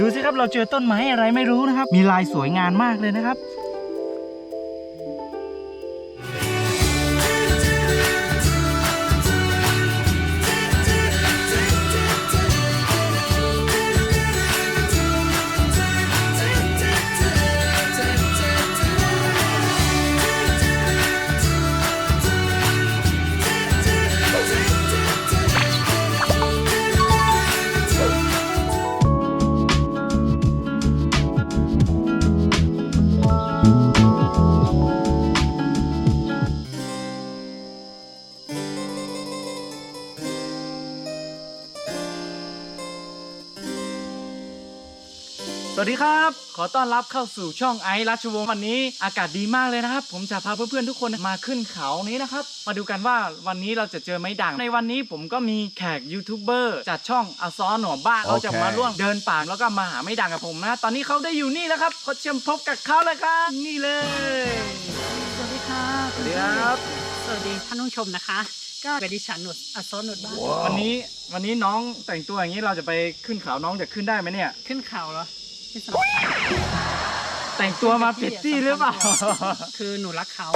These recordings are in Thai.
ดูสิครับเราเจอต้นไม้อะไรไม่รู้นะครับ มีลายสวยงามมากเลยนะครับ สวัสดีครับ ขอต้อนรับเข้าสู่ช่องไอซ์รัชวงศ์วันนี้อากาศดีมากเลยนะครับ ผมจะพาเพื่อนๆทุกคนมาขึ้นเขานี้นะครับ มาดูกันว่าวันนี้เราจะเจอไม้ด่าง ในวันนี้ผมก็มีแขกยูทูบเบอร์จากช่องอซอหนอบ้านเขาจะมาร่วมเดินป่าแล้วก็มาหาไม้ด่างกับผมนะ ตอนนี้เขาได้อยู่นี่แล้วครับขอเชิญพบกับเขาเลยครับ นี่เลย สวัสดีค่ะสวัสดีครับ สวัสดีท่านผู้ชมนะคะ ก็เป็นดิฉันหนุดอัศนหนุดบ้านวันนี้วันนี้น้องแต่งตัวอย่างนี้เราจะไปขึ้นเขาน้องจะขึ้นได้ไหมเนี่ย ขึ้นเขาเหรอ ที่สำคัญแต่งตัวมาผิดที่หรือเปล่าคือหนูรักเขา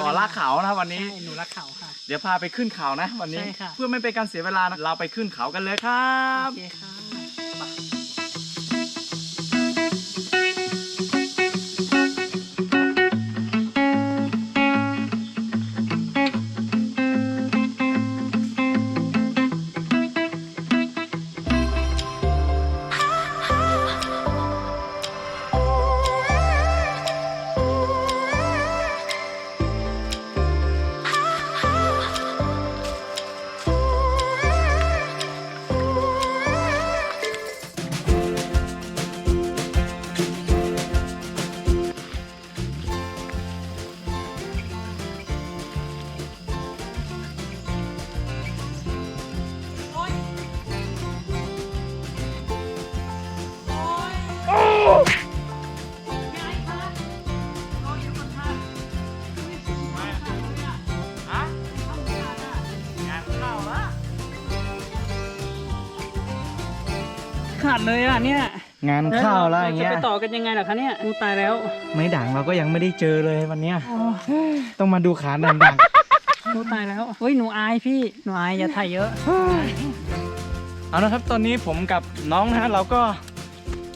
อ๋อลากเขานะครับวันนี้ ใช่หนูรักเขาค่ะ เดี๋ยวพาไปขึ้นเขานะ วันนี้ ใช่ค่ะ เพื่อไม่เป็นการเสียเวลานะเราไปขึ้นเขากันเลยครับ โอเคค่ะ ดเลยอะเนี่ยงานเข้าแล้วอย่างเงี้ย จะไปต่อกันยังไงล่ะคะเนี่ยงูตายแล้ว ไม่ด่างเราก็ยังไม่ได้เจอเลยวันเนี้ยต้องมาดูขาด่างงูตายแล้วเฮ้ยหนูอายพี่หนูอายอย่าถ่ายเยอะๆเอาละครับตอนนี้ผมกับน้องนะฮะเราก็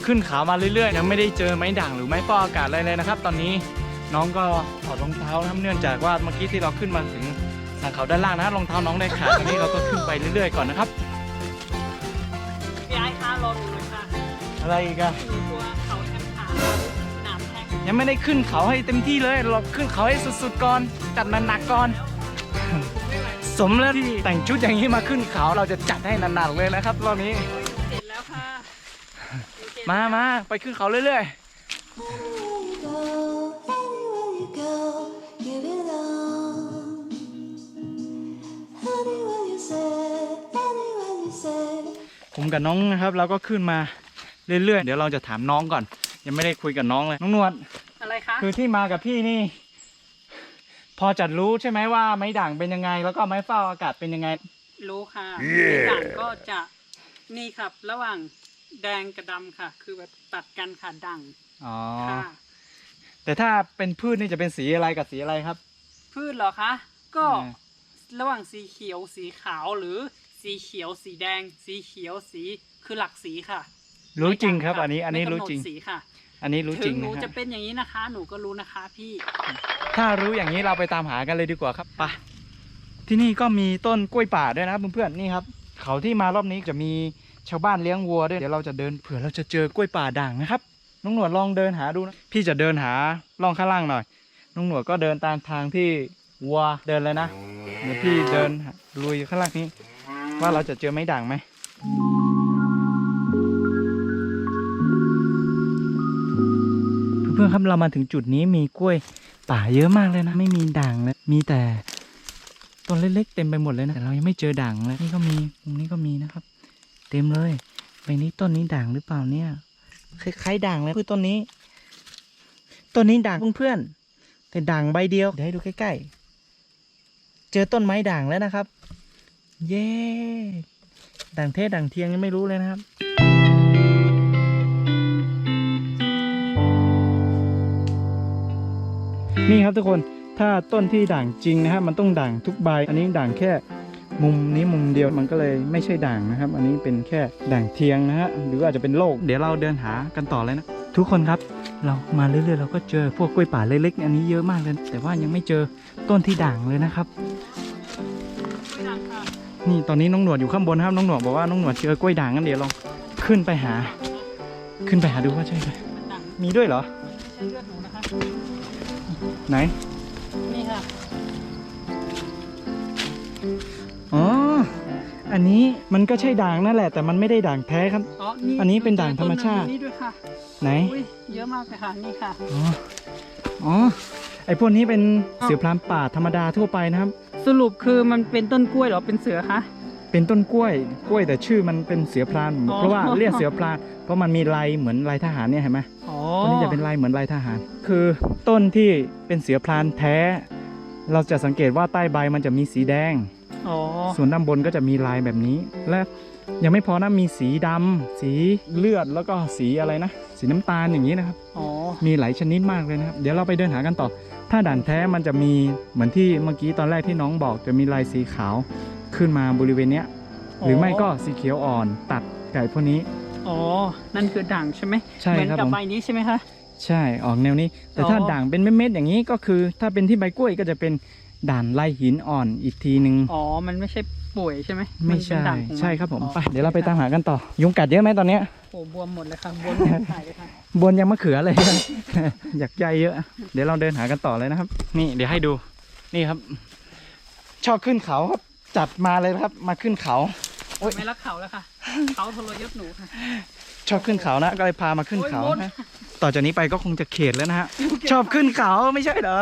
ขึ้นเขามาเรื่อยๆ ยังไม่ได้เจอไม้ด่างหรือไม้ฟอกอากาศอะไรเลยนะครับ ตอนนี้น้องก็ถอดรองเท้านะครับเนื่องจากว่าเมื่อกี้ที่เราขึ้นมาถึงทางเขาด้านล่างนะรองเท้าน้องได้ขาดตอนนี้เราก็ขึ้นไปเรื่อยๆก่อนนะครับพี่อายคะ รอหนูหน่อยค่ะอะไรอีกอะหนูกลัวเขาแทงขาหนามแทงยังไม่ได้ขึ้นเขาให้เต็มที่เลยเราขึ้นเขาให้สุดๆก่อน จัดหนักๆก่อนสมแล้วที่แต่งชุดอย่างนี้มาขึ้นเขาเราจะจัดให้หนักๆเลยนะครับรอบนี้เสร็จแล้วค่ะมามาไปขึ้นเขาเรื่อย Anywhere ผมกับน้องนะครับเราก็ขึ้นมาเรื่อยๆ เดี๋ยวเราจะถามน้องก่อน ยังไม่ได้คุยกับน้องเลย น้องนวลอะไรคะ คือที่มากับพี่นี่ พอจะรู้ใช่ไหมว่าไม้ด่างเป็นยังไง แล้วก็ไม้เฝ้าอากาศเป็นยังไง รู้ค่ะที่ด่างก็จะนี่ครับ ระหว่างแดงกับดำค่ะ คือแบบตัดกันค่ะด่างอ๋อ ค่ะ แต่ถ้าเป็นพืชนี่จะเป็นสีอะไรกับสีอะไรครับ พืชเหรอคะ ก็อ่า ระหว่างสีเขียวสีขาวหรือ สีเขียว สีแดง สีเขียว สีคือหลักสีค่ะรู้จริงครับไม่อันนี้อันนี้ไม่รู้กำหดจริง สีค่ะอันนี้รู้จถึริงงหนูนะจะฮะเป็นอย่างนี้นะคะ หนูก็รู้นะคะ พี่ ถ้ารู้อย่างนี้เราไปตามหากันเลยดีกว่าครับไปที่นี่ก็มีต้นกล้วยป่าด้วยนะครับเพื่อนๆนี่ครับ เขาที่มารอบนี้จะมีชาวบ้านเลี้ยงวัวด้วยเดี๋ยวเราจะเดินเผื่อเราจะเจอกล้วยป่าด่างนะครับน้องหนวดลองเดินหาดูนะพี่จะเดินหาล่องข้างล่างหน่อยน้องหนวดก็เดินตามทางที่วัวเดินเลยนะเดี๋ยวพี่เดินหาลุยข้างล่างนี้ ว่าเราจะเจอไม้ด่างไหมเพื่อนๆครับเรามาถึงจุดนี้มีกล้วยป่าเยอะมากเลยนะ ไม่มีด่างเลยมีแต่ต้นเล็กๆเต็มไปหมดเลยนะแต่เรายังไม่เจอด่างเลยนี่ก็มีตรงนี้ก็มีนะครับ เต็มเลยใบนี้ต้นนี้ด่างหรือเปล่าเนี่ยคล้ายๆด่างเลยคือต้นนี้ต้นนี้ด่างเพื่อนๆแต่ด่างใบเดียวเดี๋ยวให้ดูใกล้ๆเจอต้นไม้ด่างแล้วนะครับ เย้ดังเทศดังเทียงยังไม่รู้เลยนะครับ นี่ครับทุกคนถ้าต้นที่ด่างจริงนะฮะมันต้องด่างทุกใบ อันนี้ด่างแค่มุมนี้มุมเดียวมันก็เลยไม่ใช่ด่างนะครับ อันนี้เป็นแค่ด่างเทียงนะฮะหรืออาจจะเป็นโรคเดี๋ยวเราเดินหากันต่อเลยนะ ทุกคนครับเรามาเรื่อยๆเราก็เจอพวกกล้วยป่าเล็กๆ อันนี้เยอะมากเลย แต่ว่ายังไม่เจอต้นที่ด่างเลยนะครับ นี่ตอนนี้น้องหนวดอยู่ข้างบนนะครับน้องหนวดบอกว่าน้องหนวดเจอกล้วยด่างงั้นเดี๋ยวลองขึ้นไปหา ขึ้นไปหาดูว่าใช่ไหมมันดังมีด้วยเหรอใช้เลือดหนูนะคะไหนนี่ค่ะอ๋ออันนี้มันก็ใช่ด่างนั่นแหละ แต่มันไม่ได้ด่างแท้ครับอ๋อนี่อันนี้เป็นด่างธรรมชาตินี่ด้วยค่ะไหนอุ้ยเยอะมากเลยค่ะนี่ค่ะอ๋ออ๋อไอพวกนี้เป็นเสือพรานป่าธรรมดาทั่วไปนะครับ สรุปคือมันเป็นต้นกล้วยเหรอเป็นเสือคะ เป็นต้นกล้วย กล้วยแต่ชื่อมันเป็นเสือพราน อ๋อ เพราะว่าเรียกเสือพราน เพราะมันมีลายเหมือนลายทหารเนี่ยเห็นไหมอ๋อตัวนี้จะเป็นลายเหมือนลายทหาร คือต้นที่เป็นเสือพรานแท้ เราจะสังเกตว่าใต้ใบมันจะมีสีแดง อ๋อส่วนด้านบนก็จะมีลายแบบนี้ และ ยังไม่พอนะมีสีดำสีเลือดแล้วก็สีอะไรนะ สีน้ำตาลอย่างนี้นะครับอ๋อมีหลายชนิดมากเลยนะครับ เดี๋ยวเราไปเดินหากันต่อ ถ้าด่านแท้มันจะมีเหมือนที่เมื่อกี้ตอนแรกที่น้องบอก จะมีลายสีขาวขึ้นมาบริเวณเนี้ย หรือไม่ก็สีเขียวอ่อนตัดไก่พวกนี้อ๋อ นั่นคือด่างใช่ไหมใช่เหมือนครับกับผมใบนี้ใช่ไหมคะใช่ออกแนวนี้ แต่ถ้าอ๋อด่างเป็นเม็ดๆอย่างนี้ก็คือ ถ้าเป็นที่ใบกล้วยก็จะเป็นด่านลายหินอ่อนอีกทีหนึ่งอ๋อ มันไม่ใช่ ป่วยใช่ไหมไม่นเป็ใช่นด่างของนใช่ครับผมอ๋อไปเดี๋ยวเราไปตามหากันต่อ ยุงกัดเยอะไหมตอนเนี้ยโอ้บวมหมดเลยค่ะบวมแขนหายเลยค่ะ บนยังมะเขือเลย อยากใจเยอะ เดี๋ยวเราเดินหากันต่อเลยนะครับ นี่เดี๋ยวให้ดู นี่ครับ ชอบขึ้นเขาครับจัดมาเลยครับ มาขึ้นเขา โอ๊ย ไม่รักเขาแล้วค่ะ เขาทรยศหนูค่ะ ชอบขึ้นเขานะก็เลยพามาขึ้นเขาโอ๊ยมด นะต่อจากนี้ไปก็คงจะเขตแล้วนะฮะชอบขึ้นเขาไม่ใช่เหรอ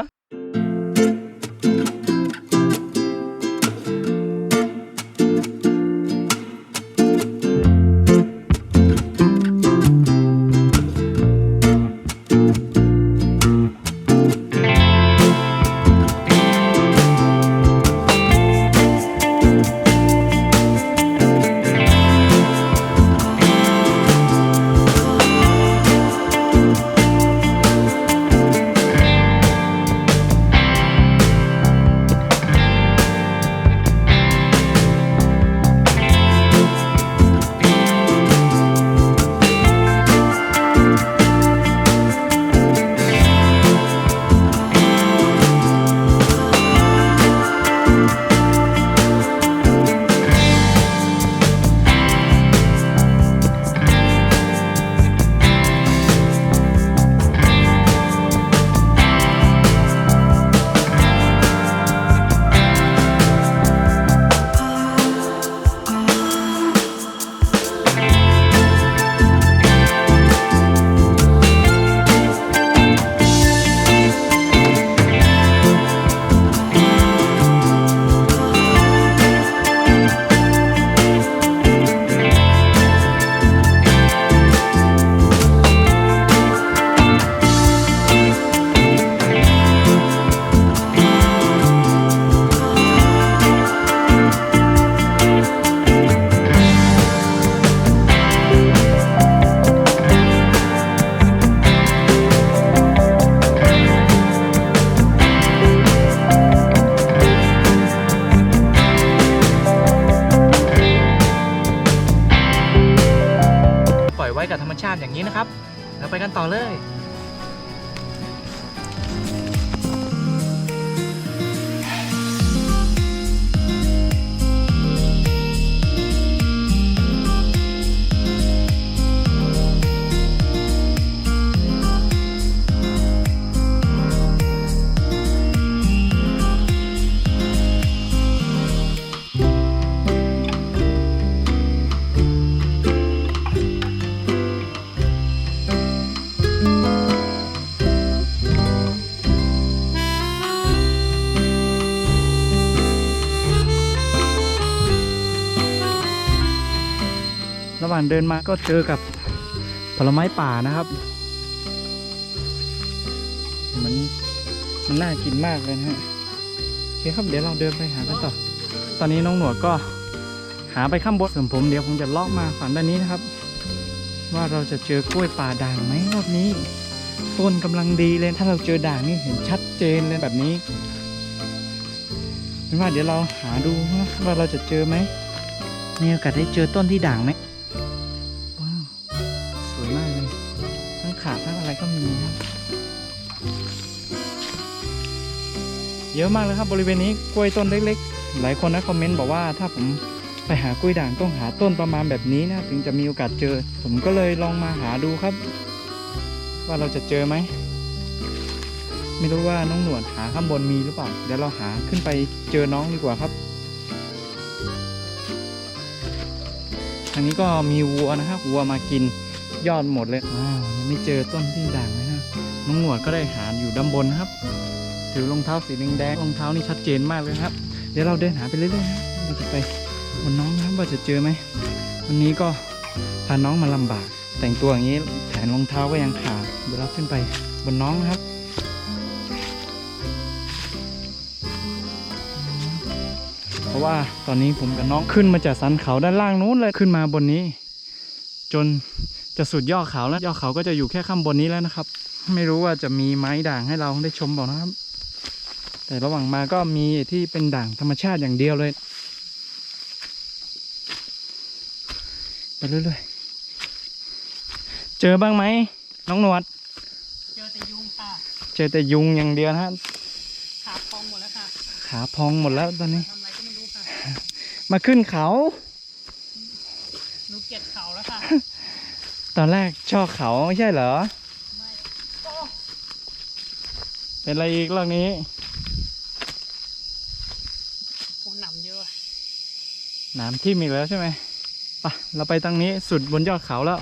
างเดินมาก็เจอกับผลไม้ป่านะครับ มันมันน่ากินมากเลยนะฮะโอเคครับเดี๋ยวเราเดินไปหากันต่อ ตอนนี้น้องหนวดก็หาไปข้างบนส่วนผมเดี๋ยวผมจะลาะมาฝั่งด้านนี้นะครับ ว่าเราจะเจอกล้วยป่าด่างไหมรอบนี้ต้นกำลังดีเลยถ้าเราเจอด่างนี่เห็นชัดเจนเลยแบบนี้เป็นว่าเดี๋ยวเราหาดูว่าเราจะเจอไหมมีโอกาสได้เจอต้นที่ด่างไหม เยอะมากเลยครับบริเวณนี้กล้วยต้นเล็กๆ หลายคนนะคอมเมนต์บอกว่าถ้าผมไปหากล้วยด่างต้องหาต้นประมาณแบบนี้นะถึงจะมีโอกาสเจอ ผมก็เลยลองมาหาดูครับ ว่าเราจะเจอไหมไม่รู้ว่าน้องหนวดหาข้างบนมีหรือเปล่าเดี๋ยวเราหาขึ้นไปเจอน้องดีกว่าครับทางนี้ก็มีวัวนะครับวัวมากินยอดหมดเลยว้าวยังไม่เจอต้นที่ด่างเลยนะน้องหนวดก็ได้หาอยู่ด้านบนนะครับ ถือรองเท้าสีแดงๆรองเท้านี่ชัดเจนมากเลยครับ เดี๋ยวเราเดินหาไปเรื่อยๆนะเราจะไปบนน้องนะครับว่าจะเจอไหมวันนี้ก็พาน้องมาลำบาก แต่งตัวอย่างนี้แถมรองเท้าก็ยังขาดเดี๋ยวเราขึ้นไปบนน้องนะครับเพราะว่าตอนนี้ผมกับน้องขึ้นมาจากสันเขาด้านล่างนู้นเลยขึ้นมาบนนี้ จนจะสุดยอดเขาแล้วยอดเขาก็จะอยู่แค่ข้างบนนี้แล้วนะครับ ไม่รู้ว่าจะมีไม้ด่างให้เราได้ชมบอกนะครับ แต่ระหว่างมาก็มีที่เป็นด่างธรรมชาติอย่างเดียวเลย ไปเรื่อยๆ เจอบ้างไหมน้องหนวด เจอแต่ยุงค่ะ เจอแต่ยุงอย่างเดียวนะฮะ ขาพองหมดแล้วค่ะ ขาพองหมดแล้วตอนนี้ ทำอะไรก็ไม่รู้ค่ะ มาขึ้นเขา หนูเกลียดเขาแล้วค่ะ ตอนแรกชอบเขาไม่ใช่เหรอ ไม่โอ้เป็นอะไรอีกเรื่องนี้ โหหนำเยอะ น้ำทิ่มอีกแล้วใช่ไหมไปะเราไปตรงนี้สุดบนยอดเขาแล้ว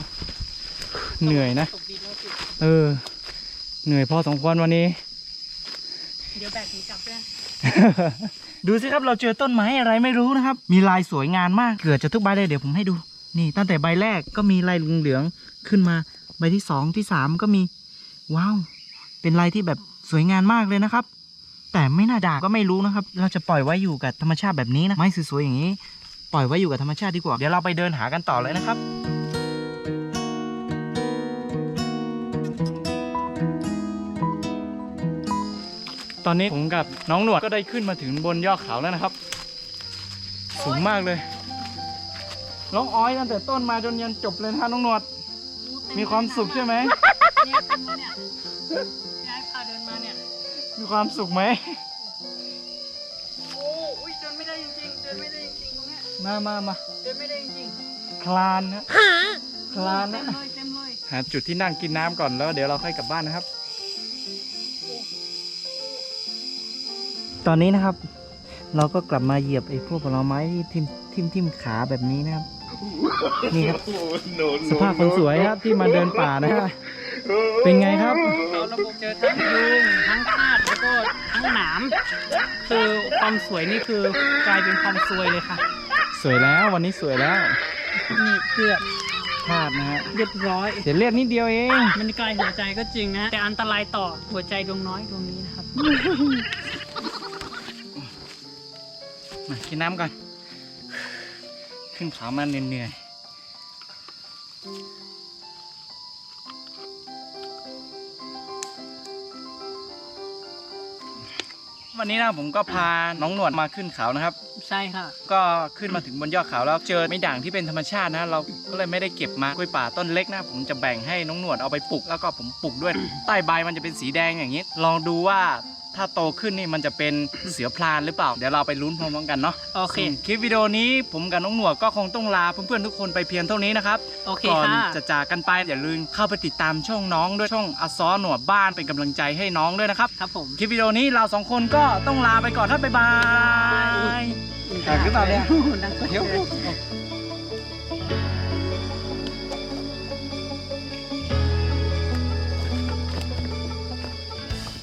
เหนื่อยนะตกดินแล้วสิเออ เหนื่อยพอสมควรวันนี้ เดี๋ยวแบกหนูกลับด้วยดูสิครับเราเจอต้นไม้อะไรไม่รู้นะครับ มีลายสวยงามมากเกือบจะทุกใบเลยเดี๋ยวผมให้ดู นี่ตั้งแต่ใบแรกก็มีลายเหลืองๆขึ้นมา ใบที่สองที่สามก็มี ว้าว เป็นลายที่แบบสวยงามมากเลยนะครับ แต่ไม่น่าด่างก็ไม่รู้นะครับ เราจะปล่อยไว้อยู่กับธรรมชาติแบบนี้นะไม้สวยๆอย่างนี้ ปล่อยไว้อยู่กับธรรมชาติดีกว่า เดี๋ยวเราไปเดินหากันต่อเลยนะครับ ตอนนี้ผมกับน้องหนวดก็ได้ขึ้นมาถึงบนยอดเขาแล้วนะครับ สูงมากเลยร้องอ้อยตั้งแต่ต้นมาจนยันจบเลยนะฮะน้องหนวด มีความสุขใช่ไหมเนี่ยเต็มเลยเนี่ยย้ายพาเดินมาเนี่ย มีความสุขไหมโอ้อุ้ยเดินไม่ได้จริงๆ เดินไม่ได้จ มามามาเดินไม่ได้จริงคลานนะๆคลานเต็นะมเลยเต็มเลยหาจุดที่นั่งกินน้ำก่อนแล้ว เดี๋ยวเราค่อยกลับบ้านนะครับ ตอนนี้นะครับ เราก็กลับมาเหยียบไอ้พวกผลไม้ที่ทิ่มทิ่มทิ่มขาแบบนี้นะครับ นี่ครับ สภาพคนสวยครับที่มาเดินป่านะฮะเป็นไงครับ เราระบบเจอทั้งยุงทั้งทาดแล้วก็ทั้งหนาม คือความสวยนี่คือกลายเป็นความซวยเลยค่ะ สวยแล้ววันนี้สวยแล้วนี่เกือบพลาดนะฮะเรียบร้อย เสียเลือดนิดเดียวเอง มันไกลหัวใจก็จริงนะ แต่อันตรายต่อหัวใจดวงน้อยดวงนี้นะครับ มากินน้ำก่อน ขึ้นเขามาเหนื่อยๆวันนี้นะผมก็พาน้องหนวดมาขึ้นเขานะครับ ใช่ค่ะ ก็ขึ้นมาถึงบนยอดเขาแล้วเจอไม้ด่างที่เป็นธรรมชาตินะ เราก็เลยไม่ได้เก็บมากล้วยป่าต้นเล็กนะ ผมจะแบ่งให้น้องหนวดเอาไปปลูกแล้วก็ผมปลูกด้วย ใต้ใบมันจะเป็นสีแดงอย่างนี้ ลองดูว่า ถ้าโตขึ้นนี่มันจะเป็นเสือพลานหรือเปล่า เดี๋ยวเราไปลุ้นพร้อมๆกันเนาะโอเคส่วนคลิปวิดีโอนี้ผมกับน้องหนวดก็คงต้องลาเพื่อนๆทุกคนไปเพียงเท่านี้นะครับโอเคก่อนค่ะจะจากกันไปอย่าลืมเข้าไปติดตามช่องน้องด้วยช่องอซอหนวดบ้านเป็นกำลังใจให้น้องด้วยนะครับ ครับผมคลิปวิดีโอนี้เราสองคนก็ต้องลาไปก่อนครับบ๊ายบายอยากหรือเปล่าเนี่ยดังเดี๋ยว